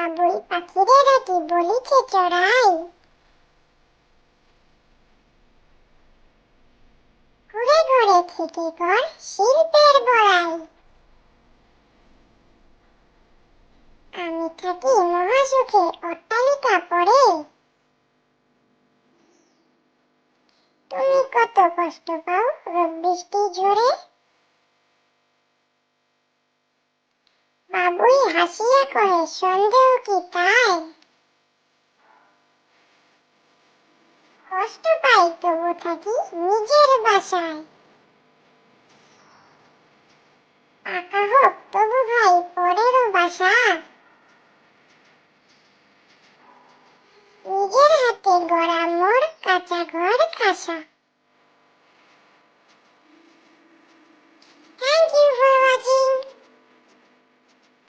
বাবুই পাখিরে ডাকি, বলিছে, চড়াই। ঘুরে ঘুরে থেকে কর শিল্পের বড়াই। আমি থাকি মহাসুখে অট্টালিকা পরে। তুমি কত কষ্ট পাও রোদ বৃষ্টি ঝরে? বাবুই হাসিয়া কহে সন্দেহ কি তাই? কষ্ট পাই তবু থাকি নিজের বাসায়। পাকা হোক, তবু ভাই পরেরও বাসা। নিজের হাতে গড়া মোর কাঁচা ঘর খাসা